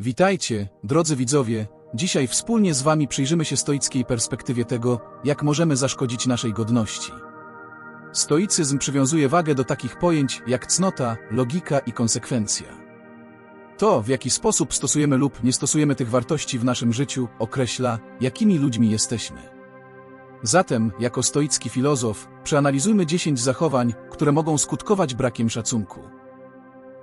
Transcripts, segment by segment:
Witajcie, drodzy widzowie. Dzisiaj wspólnie z Wami przyjrzymy się stoickiej perspektywie tego, jak możemy zaszkodzić naszej godności. Stoicyzm przywiązuje wagę do takich pojęć jak cnota, logika i konsekwencja. To, w jaki sposób stosujemy lub nie stosujemy tych wartości w naszym życiu, określa, jakimi ludźmi jesteśmy. Zatem, jako stoicki filozof, przeanalizujmy 10 zachowań, które mogą skutkować brakiem szacunku.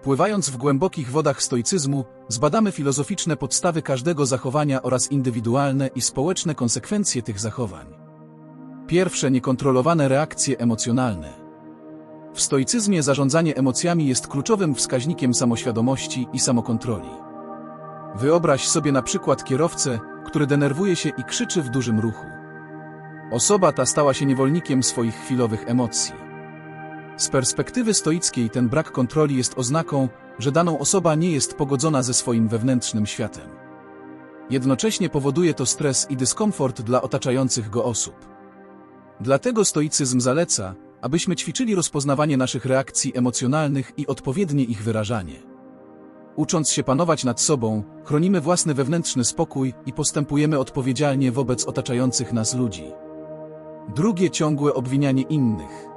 Pływając w głębokich wodach stoicyzmu, zbadamy filozoficzne podstawy każdego zachowania oraz indywidualne i społeczne konsekwencje tych zachowań. Pierwsze niekontrolowane reakcje emocjonalne. W stoicyzmie zarządzanie emocjami jest kluczowym wskaźnikiem samoświadomości i samokontroli. Wyobraź sobie na przykład kierowcę, który denerwuje się i krzyczy w dużym ruchu. Osoba ta stała się niewolnikiem swoich chwilowych emocji. Z perspektywy stoickiej ten brak kontroli jest oznaką, że daną osoba nie jest pogodzona ze swoim wewnętrznym światem. Jednocześnie powoduje to stres i dyskomfort dla otaczających go osób. Dlatego stoicyzm zaleca, abyśmy ćwiczyli rozpoznawanie naszych reakcji emocjonalnych i odpowiednie ich wyrażanie. Ucząc się panować nad sobą, chronimy własny wewnętrzny spokój i postępujemy odpowiedzialnie wobec otaczających nas ludzi. Drugie ciągłe obwinianie innych.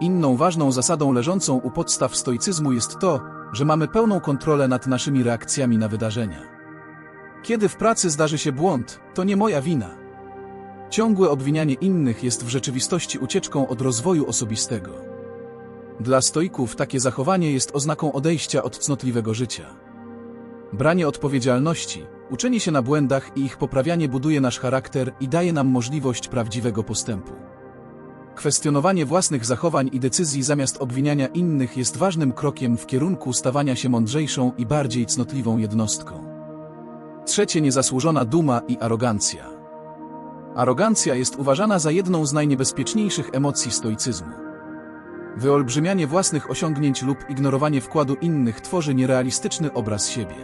Inną ważną zasadą leżącą u podstaw stoicyzmu jest to, że mamy pełną kontrolę nad naszymi reakcjami na wydarzenia. Kiedy w pracy zdarzy się błąd, to nie moja wina. Ciągłe obwinianie innych jest w rzeczywistości ucieczką od rozwoju osobistego. Dla stoików takie zachowanie jest oznaką odejścia od cnotliwego życia. Branie odpowiedzialności, uczenie się na błędach i ich poprawianie buduje nasz charakter i daje nam możliwość prawdziwego postępu. Kwestionowanie własnych zachowań i decyzji zamiast obwiniania innych jest ważnym krokiem w kierunku stawania się mądrzejszą i bardziej cnotliwą jednostką. Trzecie niezasłużona duma i arogancja. Arogancja jest uważana za jedną z najniebezpieczniejszych emocji stoicyzmu. Wyolbrzymianie własnych osiągnięć lub ignorowanie wkładu innych tworzy nierealistyczny obraz siebie.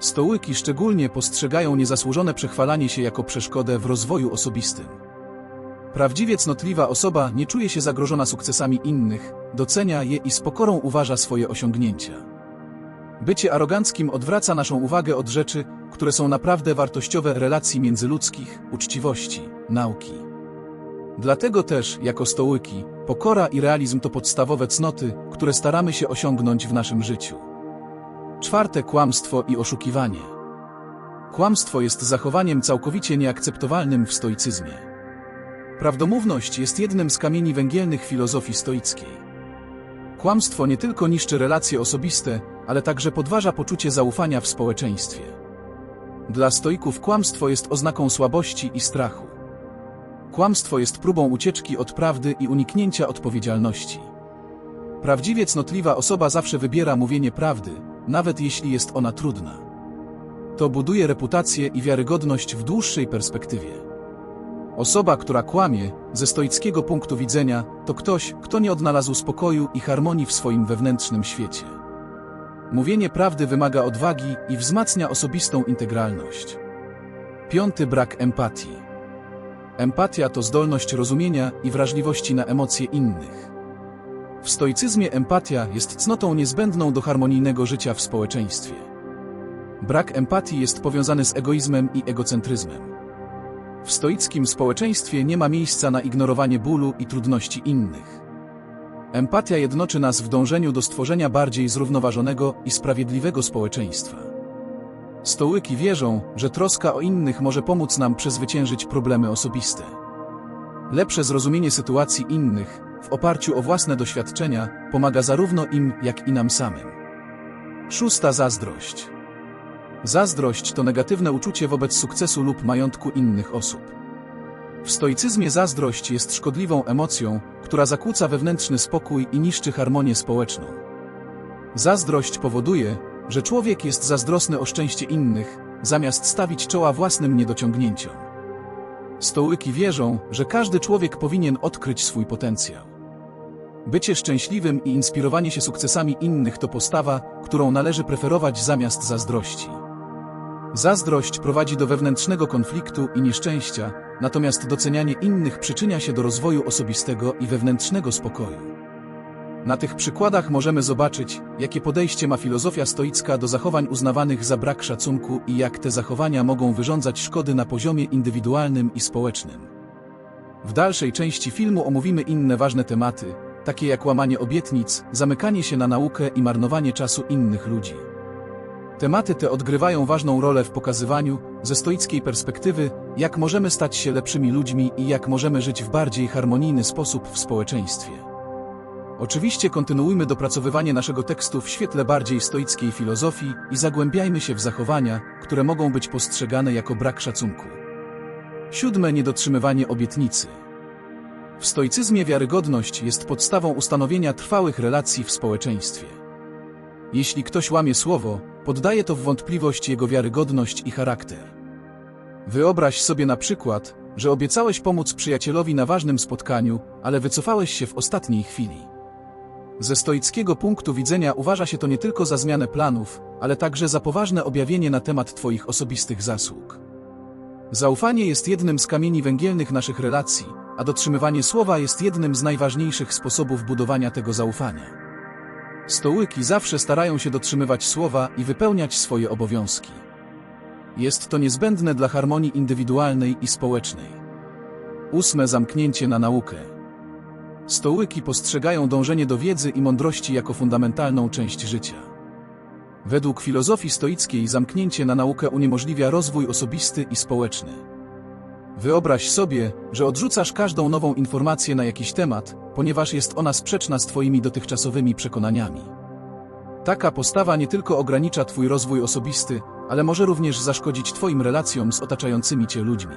Stołyki szczególnie postrzegają niezasłużone przechwalanie się jako przeszkodę w rozwoju osobistym. Prawdziwie cnotliwa osoba nie czuje się zagrożona sukcesami innych, docenia je i z pokorą uważa swoje osiągnięcia. Bycie aroganckim odwraca naszą uwagę od rzeczy, które są naprawdę wartościowe relacji międzyludzkich, uczciwości, nauki. Dlatego też, jako stołyki, pokora i realizm to podstawowe cnoty, które staramy się osiągnąć w naszym życiu. Czwarte kłamstwo i oszukiwanie. Kłamstwo jest zachowaniem całkowicie nieakceptowalnym w stoicyzmie. Prawdomówność jest jednym z kamieni węgielnych filozofii stoickiej. Kłamstwo nie tylko niszczy relacje osobiste, ale także podważa poczucie zaufania w społeczeństwie. Dla stoików kłamstwo jest oznaką słabości i strachu. Kłamstwo jest próbą ucieczki od prawdy i uniknięcia odpowiedzialności. Prawdziwie cnotliwa osoba zawsze wybiera mówienie prawdy, nawet jeśli jest ona trudna. To buduje reputację i wiarygodność w dłuższej perspektywie. Osoba, która kłamie, ze stoickiego punktu widzenia, to ktoś, kto nie odnalazł spokoju i harmonii w swoim wewnętrznym świecie. Mówienie prawdy wymaga odwagi i wzmacnia osobistą integralność. Piąty brak empatii. Empatia to zdolność rozumienia i wrażliwości na emocje innych. W stoicyzmie empatia jest cnotą niezbędną do harmonijnego życia w społeczeństwie. Brak empatii jest powiązany z egoizmem i egocentryzmem. W stoickim społeczeństwie nie ma miejsca na ignorowanie bólu i trudności innych. Empatia jednoczy nas w dążeniu do stworzenia bardziej zrównoważonego i sprawiedliwego społeczeństwa. Stołyki wierzą, że troska o innych może pomóc nam przezwyciężyć problemy osobiste. Lepsze zrozumienie sytuacji innych, w oparciu o własne doświadczenia, pomaga zarówno im, jak i nam samym. Szósta zazdrość. Zazdrość to negatywne uczucie wobec sukcesu lub majątku innych osób. W stoicyzmie zazdrość jest szkodliwą emocją, która zakłóca wewnętrzny spokój i niszczy harmonię społeczną. Zazdrość powoduje, że człowiek jest zazdrosny o szczęście innych, zamiast stawić czoła własnym niedociągnięciom. Stołyki wierzą, że każdy człowiek powinien odkryć swój potencjał. Bycie szczęśliwym i inspirowanie się sukcesami innych to postawa, którą należy preferować zamiast zazdrości. Zazdrość prowadzi do wewnętrznego konfliktu i nieszczęścia, natomiast docenianie innych przyczynia się do rozwoju osobistego i wewnętrznego spokoju. Na tych przykładach możemy zobaczyć, jakie podejście ma filozofia stoicka do zachowań uznawanych za brak szacunku i jak te zachowania mogą wyrządzać szkody na poziomie indywidualnym i społecznym. W dalszej części filmu omówimy inne ważne tematy, takie jak łamanie obietnic, zamykanie się na naukę i marnowanie czasu innych ludzi. Tematy te odgrywają ważną rolę w pokazywaniu, ze stoickiej perspektywy, jak możemy stać się lepszymi ludźmi i jak możemy żyć w bardziej harmonijny sposób w społeczeństwie. Oczywiście kontynuujmy dopracowywanie naszego tekstu w świetle bardziej stoickiej filozofii i zagłębiajmy się w zachowania, które mogą być postrzegane jako brak szacunku. Siódme niedotrzymywanie obietnicy. W stoicyzmie wiarygodność jest podstawą ustanowienia trwałych relacji w społeczeństwie. Jeśli ktoś łamie słowo, poddaje to w wątpliwość jego wiarygodność i charakter. Wyobraź sobie na przykład, że obiecałeś pomóc przyjacielowi na ważnym spotkaniu, ale wycofałeś się w ostatniej chwili. Ze stoickiego punktu widzenia uważa się to nie tylko za zmianę planów, ale także za poważne objawienie na temat Twoich osobistych zasług. Zaufanie jest jednym z kamieni węgielnych naszych relacji, a dotrzymywanie słowa jest jednym z najważniejszych sposobów budowania tego zaufania. Stołyki zawsze starają się dotrzymywać słowa i wypełniać swoje obowiązki. Jest to niezbędne dla harmonii indywidualnej i społecznej. Ósme zamknięcie na naukę. Stołyki postrzegają dążenie do wiedzy i mądrości jako fundamentalną część życia. Według filozofii stoickiej zamknięcie na naukę uniemożliwia rozwój osobisty i społeczny. Wyobraź sobie, że odrzucasz każdą nową informację na jakiś temat, ponieważ jest ona sprzeczna z Twoimi dotychczasowymi przekonaniami. Taka postawa nie tylko ogranicza Twój rozwój osobisty, ale może również zaszkodzić Twoim relacjom z otaczającymi Cię ludźmi.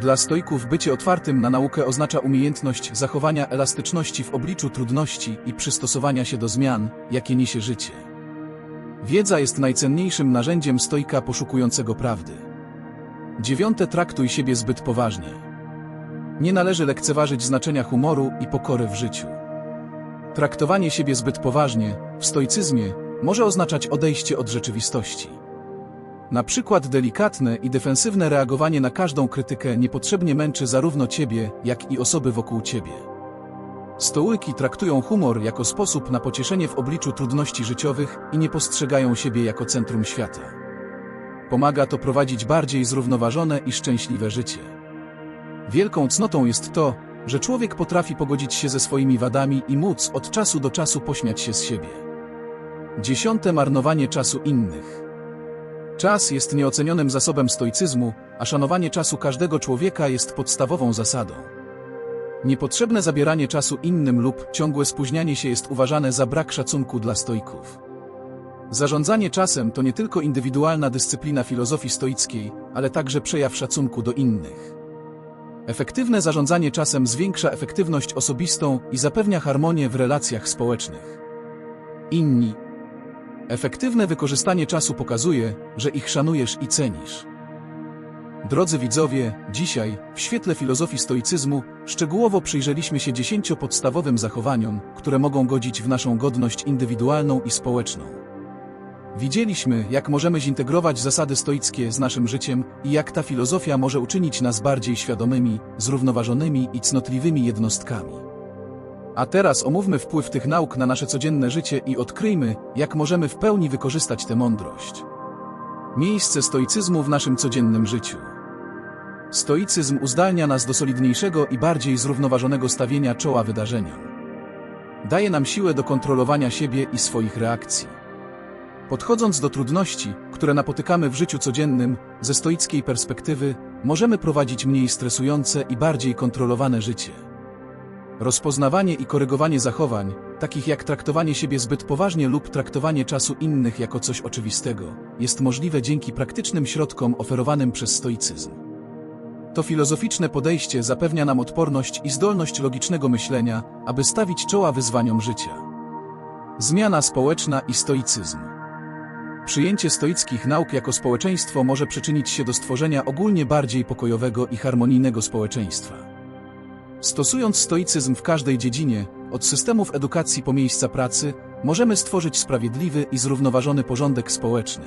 Dla stoików bycie otwartym na naukę oznacza umiejętność zachowania elastyczności w obliczu trudności i przystosowania się do zmian, jakie niesie życie. Wiedza jest najcenniejszym narzędziem stoika poszukującego prawdy. Dziewiąte traktuj siebie zbyt poważnie. Nie należy lekceważyć znaczenia humoru i pokory w życiu. Traktowanie siebie zbyt poważnie, w stoicyzmie, może oznaczać odejście od rzeczywistości. Na przykład delikatne i defensywne reagowanie na każdą krytykę niepotrzebnie męczy zarówno ciebie, jak i osoby wokół ciebie. Stołyki traktują humor jako sposób na pocieszenie w obliczu trudności życiowych i nie postrzegają siebie jako centrum świata. Pomaga to prowadzić bardziej zrównoważone i szczęśliwe życie. Wielką cnotą jest to, że człowiek potrafi pogodzić się ze swoimi wadami i móc od czasu do czasu pośmiać się z siebie. Dziesiąte marnowanie czasu innych. Czas jest nieocenionym zasobem stoicyzmu, a szanowanie czasu każdego człowieka jest podstawową zasadą. Niepotrzebne zabieranie czasu innym lub ciągłe spóźnianie się jest uważane za brak szacunku dla stoików. Zarządzanie czasem to nie tylko indywidualna dyscyplina filozofii stoickiej, ale także przejaw szacunku do innych. Efektywne zarządzanie czasem zwiększa efektywność osobistą i zapewnia harmonię w relacjach społecznych. Inni. Efektywne wykorzystanie czasu pokazuje, że ich szanujesz i cenisz. Drodzy widzowie, dzisiaj, w świetle filozofii stoicyzmu, szczegółowo przyjrzeliśmy się dziesięciu podstawowym zachowaniom, które mogą godzić w naszą godność indywidualną i społeczną. Widzieliśmy, jak możemy zintegrować zasady stoickie z naszym życiem i jak ta filozofia może uczynić nas bardziej świadomymi, zrównoważonymi i cnotliwymi jednostkami. A teraz omówmy wpływ tych nauk na nasze codzienne życie i odkryjmy, jak możemy w pełni wykorzystać tę mądrość. Miejsce stoicyzmu w naszym codziennym życiu. Stoicyzm uzdalnia nas do solidniejszego i bardziej zrównoważonego stawienia czoła wydarzeniom. Daje nam siłę do kontrolowania siebie i swoich reakcji. Podchodząc do trudności, które napotykamy w życiu codziennym, ze stoickiej perspektywy, możemy prowadzić mniej stresujące i bardziej kontrolowane życie. Rozpoznawanie i korygowanie zachowań, takich jak traktowanie siebie zbyt poważnie lub traktowanie czasu innych jako coś oczywistego, jest możliwe dzięki praktycznym środkom oferowanym przez stoicyzm. To filozoficzne podejście zapewnia nam odporność i zdolność logicznego myślenia, aby stawić czoła wyzwaniom życia. Zmiana społeczna i stoicyzm. Przyjęcie stoickich nauk jako społeczeństwo może przyczynić się do stworzenia ogólnie bardziej pokojowego i harmonijnego społeczeństwa. Stosując stoicyzm w każdej dziedzinie, od systemów edukacji po miejsca pracy, możemy stworzyć sprawiedliwy i zrównoważony porządek społeczny.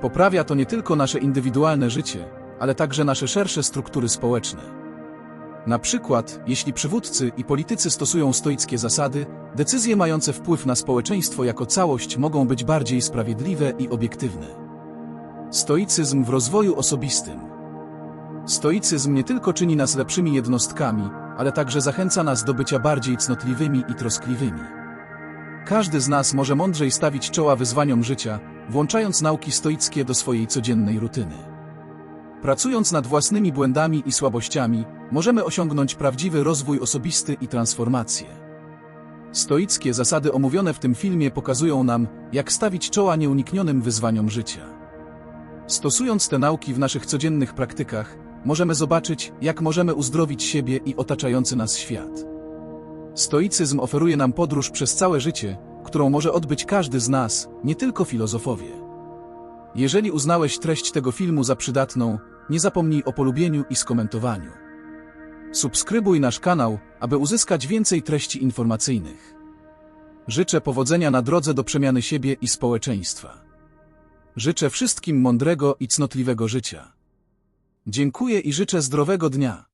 Poprawia to nie tylko nasze indywidualne życie, ale także nasze szersze struktury społeczne. Na przykład, jeśli przywódcy i politycy stosują stoickie zasady, decyzje mające wpływ na społeczeństwo jako całość mogą być bardziej sprawiedliwe i obiektywne. Stoicyzm w rozwoju osobistym. Stoicyzm nie tylko czyni nas lepszymi jednostkami, ale także zachęca nas do bycia bardziej cnotliwymi i troskliwymi. Każdy z nas może mądrzej stawić czoła wyzwaniom życia, włączając nauki stoickie do swojej codziennej rutyny. Pracując nad własnymi błędami i słabościami, możemy osiągnąć prawdziwy rozwój osobisty i transformację. Stoickie zasady omówione w tym filmie pokazują nam, jak stawić czoła nieuniknionym wyzwaniom życia. Stosując te nauki w naszych codziennych praktykach, możemy zobaczyć, jak możemy uzdrowić siebie i otaczający nas świat. Stoicyzm oferuje nam podróż przez całe życie, którą może odbyć każdy z nas, nie tylko filozofowie. Jeżeli uznałeś treść tego filmu za przydatną, nie zapomnij o polubieniu i skomentowaniu. Subskrybuj nasz kanał, aby uzyskać więcej treści informacyjnych. Życzę powodzenia na drodze do przemiany siebie i społeczeństwa. Życzę wszystkim mądrego i cnotliwego życia. Dziękuję i życzę zdrowego dnia.